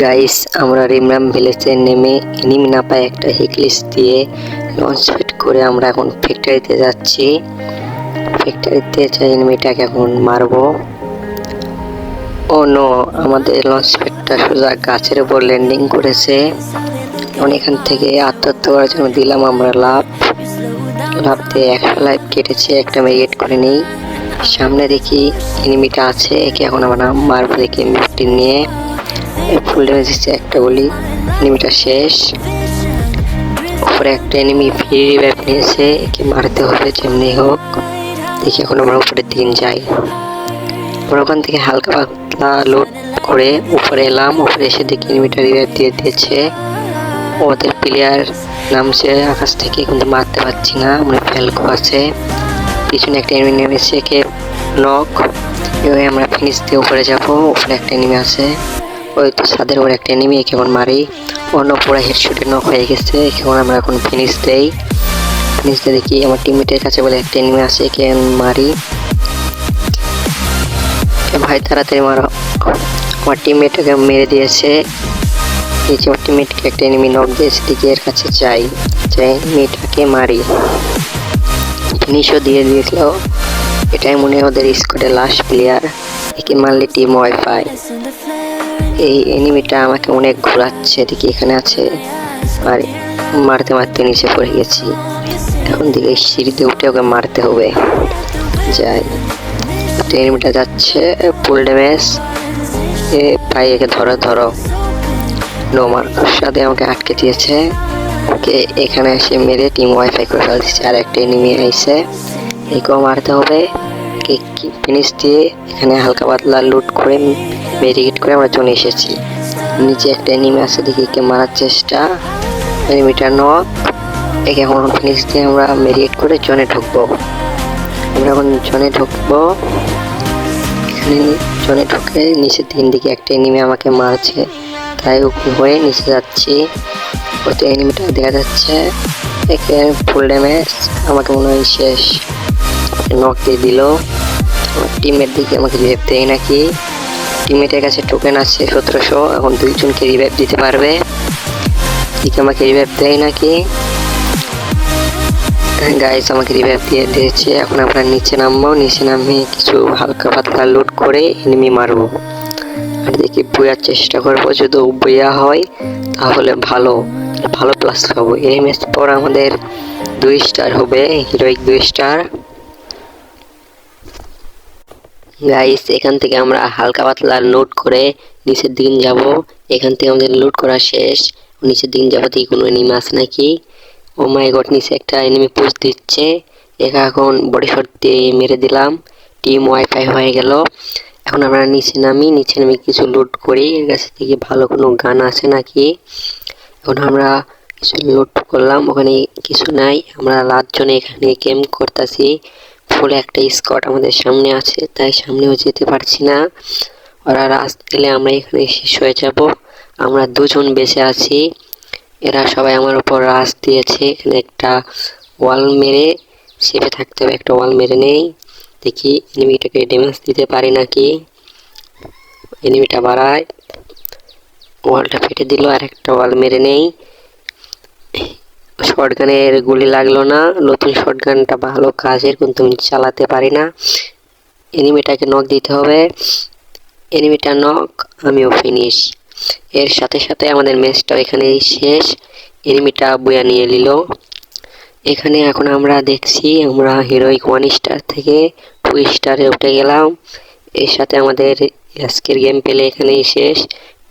Guys আমরা রিমরাম ভিলেজে নেমে enemy না পায় একটা হিকলিস দিয়ে লঞ্চ ফিট করে আমরা এখন ফ্যাক্টরিতে যাচ্ছি। ফ্যাক্টরিতে যাই, এনিমিটাকে এখন মারবো। ও নো আমাদের লঞ্চ প্যাডটা সোজা গাছের উপর ল্যান্ডিং করেছে। এখন এখান থেকে আত্মহত্যা করার জন্য দিলাম আমরা লাভ। লাভ দিয়ে একশো লাইফ কেটেছে, একটা মেরিট করে নিই। সামনে দেখি এনিমিটা আছে, একে এখন আমরা মারবো দেখি এমনিটি নিয়ে। ফুল দিচ্ছে একটা বলি এনিমিটা শেষ। উপরে একটা এনিমি ফ্রি রিভাইভ নিয়েছে। একে মারতে হবে যেমনি হোক। দেখি এখন আমরা উপরের দিকে যাই। আমরা ওখান থেকে হালকা পাতলা লোড করে উপরে এলাম। উপরে এসে দেখি এনিমিটা রিভাইভ দিয়ে দিয়েছে। ওদের প্লেয়ার নামছে আকাশ থেকে, কিন্তু মারতে পারছি না। মানে ফেলকো আছে। পিছনে একটা এনিমি নেমেছে একে। নক এভাবে আমরা ফিনিশ দিয়ে উপরে যাব। উপরে একটা এনিমি আছে। ওই তো ছাদের উপরে একটা এনিমি এখন মারি। অন্য পুরো হেডশুটে নক হয়ে গেছে এখন আমরা এখন ফিনিশ দেই। ফিনিশ দিয়ে দেখি আমার টিমমেটের কাছে বলে একটা এনিমি আছে একে মারি। ভাই, তাড়াতাড়ি মারো। আমার টিমমেটকে মেরে দিয়েছে। নিচে আমার টিমমেটকে একটা এনিমি নক দিয়েছে দিকে এর কাছে যাই। যাই এনিমিটাকে মারি। ফিনিশও দিয়ে দিয়েছিল। এটাই মনে হয় ওদের স্কোয়াডের লাস্ট প্লেয়ার একে মারলে টিম ওয়াইফাই এই এনিমিটা আমাকে অনেক ঘোরাচ্ছে দেখি এখানে আছে। আর মারতে মারতে নিচে পড়ে গেছি। এখন দিকে সিঁড়িতে উঠে ওকে মারতে হবে। যাই। এনিমিটা যাচ্ছে ফুল ড্যামেজ এ ভাই একে ধরো ধরো। নো মার্কার সাথে আমাকে আটকে দিয়েছে। ওকে এখানে এসে মেরে টিম ওয়াইফাই করে ফেলতেছে আর একটা এনিমি আইছে। একেও মারতে হবে। ফিনিশ দিয়ে এখানে হালকা পাতলা লুট করে মেরিগেট করে আমরা চলে এসেছি। নিচে একটা এনিমি আছে, দেখি একে মারার চেষ্টা। এনিমিটা নক একে এখন ফিনিশ দিয়ে আমরা মেরিগেট করে জনে ঢুকবো। আমরা এখন জনে ঢুকবো। এখানে জনে ঢুকে নিচের তিন দিকে একটা এনিমি আমাকে মারছে। তাই উপরে হয়ে নিচে যাচ্ছি। ওতে এনিমিটা দেখা যাচ্ছে। একে ফুল ড্যামেজ আমাকে মনে হয় শেষ। নক দিয়ে দিল। টিমের দিকে আমাকে রিভাইভ দেয় নাকি? টিমেটের কাছে টোকেন আছে সতেরোশো, এখন দুইজনকে রিভাইভ দিতে পারবে। দিকে আমাকে রিভাইভ দেয় নাকি? গাইস আমাকে রিভাইভ দিয়ে দিয়েছে। এখন আমরা নিচে নামবো। নিচে নামে কিছু হালকা পাতলা লুট করে এনিমি মারবো। আর দেখি বইয়ার চেষ্টা করব যদি বইয়া হয়, তাহলে ভালো। ভালো প্লাস পাবো। এই ম্যাচ পর আমাদের দুই স্টার হবে হিরোইক দুই স্টার গাইস এখান থেকে আমরা হালকা পাতলা লুট করে নিচের দিন যাব। এখান থেকে আমাদের লুট করা শেষ। নিচের দিন যাব দেখি কোনো এনিমি আছে নাকি। ও মাই গড নিচে একটা এনিমি পুশ দিচ্ছে। একা এখন বডি শট দিয়ে মেরে দিলাম। টিম ওয়াইফাই হয়ে গেল। এখন আমরা নিচে নামি। নিচে নামি কিছু লুট করি। এর কাছে থেকে ভালো কোনো গান আছে নাকি? এখন আমরা কিছু লুট করলাম। ওখানে কিছু নাই। আমরা লাস্টজনে এখানে গেম করতেছি। ফুলে একটা স্কট আমাদের সামনে আছে, তাই সামনেও যেতে পারছি না। ওরা রাস দিলে আমরা এখানে শেষ হয়ে যাব। আমরা দুজন বেঁচে আছি। এরা সবাই আমার উপর রাস দিয়েছে। এখানে একটা ওয়াল মেরে সেপে থাকতে হবে, একটা ওয়াল মেরে নেই। দেখি এনিমিটাকে ড্যামেজ দিতে পারি নাকি। এনিমিটা বাড়ায়। ওয়ালটা ফেটে দিল আর একটা ওয়াল মেরে নেই। শর্টগানের গুলি লাগল না। নতুন শর্টগানটা ভালো কাজের কিন্তু আমি চালাতে পারি না। এনিমিটাকে নক দিতে হবে। এনিমিটা নক আমিও ফিনিশ এর সাথে সাথে আমাদের ম্যাচটাও এখানেই শেষ। এনিমিটা বইয়া নিয়ে নিল। এখানে এখন আমরা দেখছি, আমরা হিরোইক ওয়ান স্টার থেকে টু স্টারে উঠে গেলাম। এর সাথে আমাদের আজকের গেম পেলে এখানেই শেষ।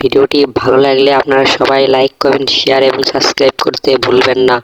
ভিডিওটি ভালো লাগলে আপনারা সবাই লাইক কমেন্ট শেয়ার এবং সাবস্ক্রাইব করতে ভুলবেন না।